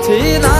ગમતા સાથી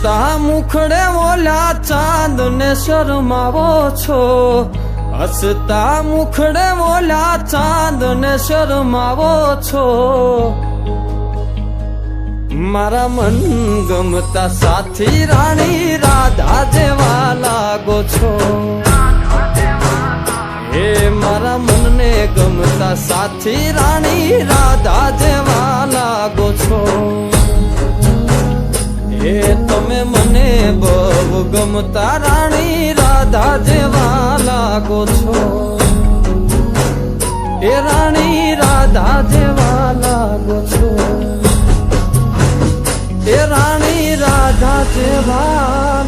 હસતા મુખડે ઓલા ચાંદ ને શરમાવો છો? હસતા મુખડે ઓલા ચાંદ ને શરમાવો છો? મારા મન ગમતા સાથી રાણી રાધા જેવા લાગો છો. એ મારા મનને ગમતા સાથી રાણી રાધા જેવા લાગો છો. એ તમે મને બહુ ગમતા રાણી રાધા જેવા લાગો છો. એ રાણી રાધા જેવા લાગો છો. એ રાણી રાધા જેવા